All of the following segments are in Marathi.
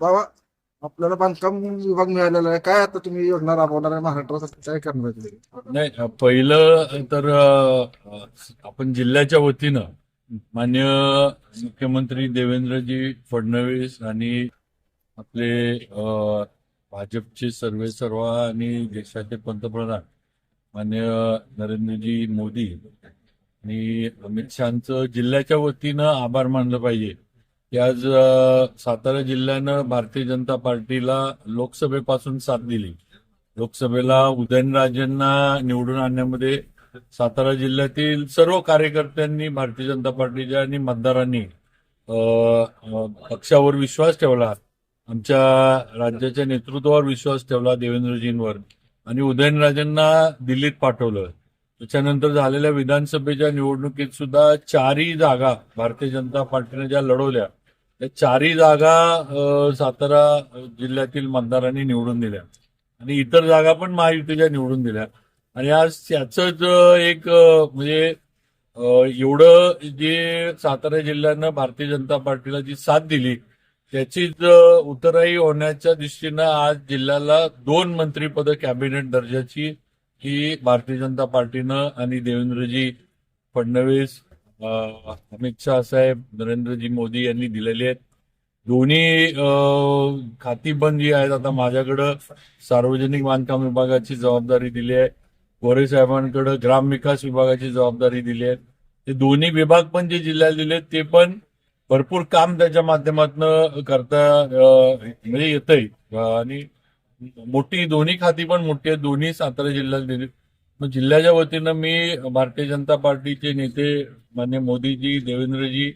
बाबा आपल्याला बांधकाम विभाग मिळालेला आहे. काय आता तुम्ही योजना राबवणार आहे? महाराष्ट्रासाठी काय करणार आहे तुम्ही? नाही पहिलं तर अ, आपण जिल्ह्याच्या वतीनं मान्य मुख्यमंत्री देवेंद्रजी फडणवीस आणि आपले अ, भाजपचे सर्वे सर्वा आणि देशाचे पंतप्रधान मान्य नरेंद्रजी मोदी आणि अमित शहाचं जिल्ह्याच्या वतीनं आभार मानलं पाहिजे. की आज सातारा जिल्ह्यानं भारतीय जनता पार्टीला लोकसभेपासून साथ दिली. लोकसभेला उदयनराजेंना निवडून आणण्यामध्ये सातारा जिल्ह्यातील सर्व कार्यकर्त्यांनी भारतीय जनता पार्टीच्या आणि मतदारांनी पक्षावर विश्वास ठेवला. आमच्या राज्याच्या नेतृत्वावर विश्वास ठेवला देवेंद्रजींवर. आणि उदयनराजेंना दिल्लीत पाठवलं. त्याच्यानंतर झालेल्या विधानसभेच्या निवडणुकीत सुद्धा चारही जागा भारतीय जनता पार्टीने ज्या लढवल्या चारही जागा सातारा जिल्ह्यातील मतदारांनी निवडून दिल्या. आणि इतर जागा पण महायुतीच्या निवडून दिल्या. आणि आज त्याचंच एक म्हणजे एवढं जे सातारा जिल्ह्यानं भारतीय जनता पार्टीला जी साथ दिली त्याचीच उतराई होण्याच्या दृष्टीनं आज जिल्ह्याला दोन मंत्रीपद कॅबिनेट दर्जाची ही भारतीय जनता पार्टीनं आणि देवेंद्रजी फडणवीस अमित शहा साहेब नरेंद्रजी मोदी यांनी दिलेली आहेत. दोन्ही खातीबंद खाती पण जी आहेत आता माझ्याकडं सार्वजनिक बांधकाम विभागाची जबाबदारी दिली आहे. गोरे साहेबांकडे ग्रामविकास विभागाची जबाबदारी दिली आहे. ते दोन्ही विभाग पण जे जिल्ह्याला दिले ते पण भरपूर काम त्याच्या माध्यमातून करता म्हणजे येतंय. आणि मोठी दोन्ही खाती पण मोठी आहेत. दोन्ही सातारा जिल्ह्यात दिली मग जिल्ह्याच्या वतीनं मी भारतीय जनता पार्टीचे नेते मान्य मोदीजी देवेंद्रजी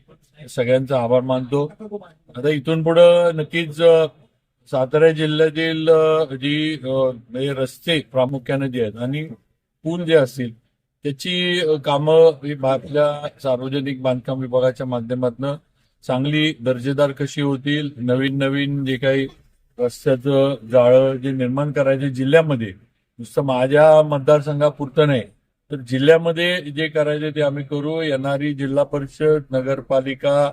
सगळ्यांचा आभार मानतो. आता इथून पुढं नक्कीच सातारा जिल्ह्यातील जी म्हणजे रस्ते प्रामुख्याने जे आहेत आणि पूल जे असतील त्याची कामं ही आपल्या सार्वजनिक बांधकाम विभागाच्या माध्यमातून चांगली दर्जेदार कशी होतील नवीन नवीन जे काही रस्त्याचं जाळं जे निर्माण करायचे जिल्ह्यामध्ये नुसतं माझ्या मतदारसंघापुरतं नाही तर जिल्ह्यामध्ये जे करायचे ते आम्ही करू. येणारी जिल्हा परिषद नगरपालिका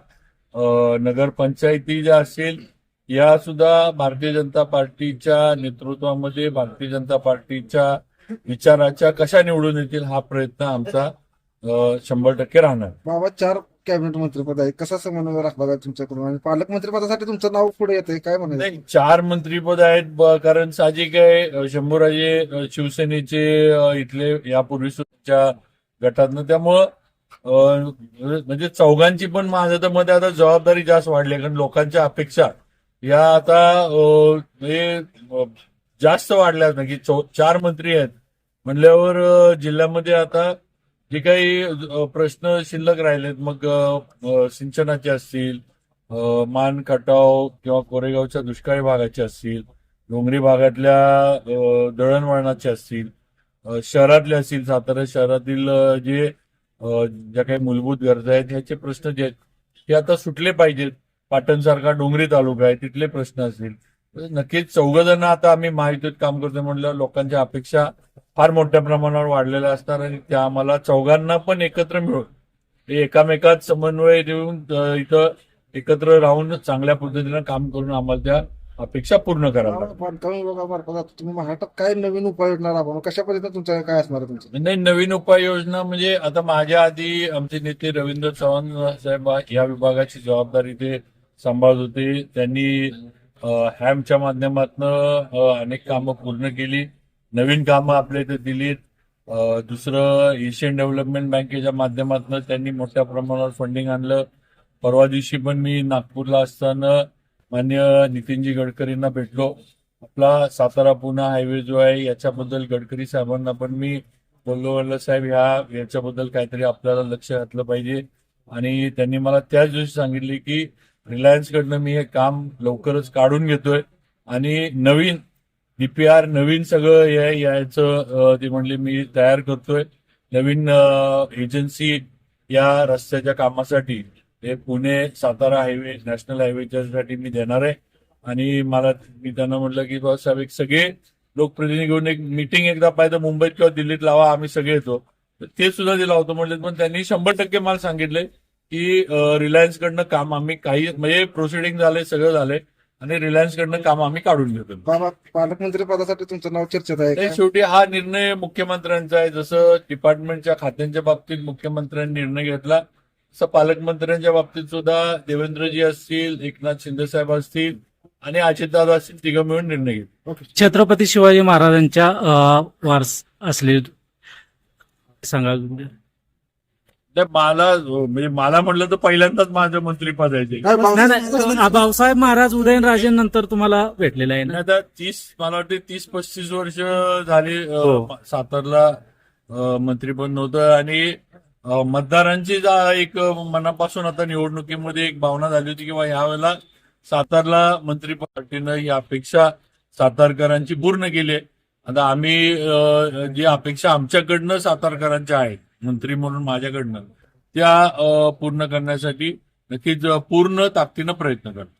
नगरपंचायती ज्या असेल या सुद्धा भारतीय जनता पार्टीच्या नेतृत्वामध्ये भारतीय जनता पार्टीच्या विचाराच्या कशा निवडून येतील हा प्रयत्न आमचा शंभर टक्के राहणार. बाबा चार कॅबिनेट मंत्रीपद आहे कसा समन्वय राखला जाईल तुमच्याकडून? आणि पालकमंत्रीपदासाठी तुमचं नाव पुढे येतंय. काय म्हणायचं? नाही चार मंत्रीपद आहेत. कारण साहजिक आहे शंभूराजे शिवसेनेचे इथले यापूर्वी सुद्धा गटातनं. त्यामुळं म्हणजे चौघांची पण माझं तर मध्ये आता जबाबदारी जास्त वाढली कारण लोकांच्या अपेक्षा या आता म्हणजे अ, जास्त वाढल्या ना की चौ- चार मंत्री आहेत. म्हणल्यावर जिल्ह्यामध्ये आता जे काही प्रश्न शिल्लक राहिलेत मग सिंचनाचे असतील मान खटाव किंवा कोरेगावच्या दुष्काळी भागाचे असतील डोंगरी भागातल्या दळणवळणाचे असतील शहरातले असतील सातारा शहरातील जे ज्या काही मूलभूत गरजा आहेत ह्याचे प्रश्न जे आहेत ते आता सुटले पाहिजेत. पाटणसारखा डोंगरी तालुका आहे तिथले प्रश्न असतील. नक्कीच चौघ जण आता आम्ही महायुतीत काम करतो म्हटल्यावर लोकांच्या अपेक्षा फार मोठ्या प्रमाणावर वाढलेल्या असणार आणि त्या आम्हाला चौघांना पण एकत्र मिळून हे एकामेकात समन्वय देऊन इथं एकत्र राहून चांगल्या पद्धतीनं काम करून आम्हाला त्या अपेक्षा पूर्ण तुम्ही महाराष्ट्रात काय नवीन उपाययोजना राबवणार कशा पद्धतीने तुमचं काय असणार तुमचं? नाही नवीन उपाययोजना म्हणजे आता माझ्या आधी आमचे नेते रवींद्र चव्हाण साहेब या विभागाची जबाबदारी ते सांभाळत होते. त्यांनी हॅमच्या माध्यमातून अनेक कामं पूर्ण केली. नवीन कामं आपल्या इथे दिलीत. दुसरं एशियन डेव्हलपमेंट बँकेच्या माध्यमातून त्यांनी मोठ्या प्रमाणावर फंडिंग आणलं. परवा दिवशी पण मी नागपूरला असताना मान्य नितीनजी गडकरींना भेटलो. आपला सातारा पुणे हायवे जो आहे याच्याबद्दल गडकरी साहेबांना पण मी बोललो म्हणलं साहेब ह्या याच्याबद्दल काहीतरी आपल्याला लक्ष घातलं पाहिजे. आणि त्यांनी मला त्याच दिवशी सांगितले की रिलायन्स कडनं मी हे काम लवकरच काढून घेतोय आणि नवीन डीपीआर नवीन सगळं हे यायचं ते म्हणले मी तयार करतोय. नवीन एजन्सी या रस्त्याच्या कामासाठी हे पुणे सातारा हायवे नॅशनल हायवेच्या साठी मी देणार आहे. आणि मला मी त्यांना म्हटलं की बाबा साहेब एक सगळे लोकप्रतिनिधी घेऊन एक मिटिंग एकदा पाहिजे मुंबईत किंवा दिल्लीत लावा आम्ही सगळे येतो. ते सुद्धा ते लावतो म्हटले पण त्यांनी शंभर टक्के मला सांगितले की रिलायन्स कडनं काम आम्ही काही म्हणजे प्रोसिडिंग झाले सगळं झालंय. आणि रिलायन्स कडनं काम आम्ही काढून घेतो बाबा पालकमंत्री पदासाठी तुमचं नाव चर्चेत आहे? शेवटी हा निर्णय मुख्यमंत्र्यांचा आहे जसं डिपार्टमेंटच्या खात्यांच्या बाबतीत मुख्यमंत्र्यांनी निर्णय घेतला तसं पालकमंत्र्यांच्या बाबतीत सुद्धा देवेंद्रजी असतील एकनाथ शिंदे साहेब असतील आणि अजितदादा असतील तिघं मिळून निर्णय घेतले ओके. छत्रपती शिवाजी महाराजांच्या अ, वारस असले सांगा मला म्हणजे मला म्हटलं तर पहिल्यांदाच माझं मंत्रीपद आहे ते काय नाही, भाऊसाहेब महाराज उदयनराजेंनंतर तुम्हाला भेटलेला आहे आणि ना आता तीस मला वाटते तीस पस्तीस वर्ष झाली अ, हो. सातारला अ, मंत्रीपद नव्हतं आणि अ, मतदारांची जा- एक मनापासून आता निवडणुकीमध्ये एक भावना झाली होती की बा यावेळेला सातारला मंत्रिपदानं ही अपेक्षा सातारकरांची पूर्ण केली आहे. आता आम्ही अ, जी अपेक्षा आमच्याकडनं सातारकरांच्या आहेत मंत्री म्हणून माझ्याकडनं त्या पूर्ण करण्यासाठी नक्कीच पूर्ण ताकदीनं प्रयत्न करतो.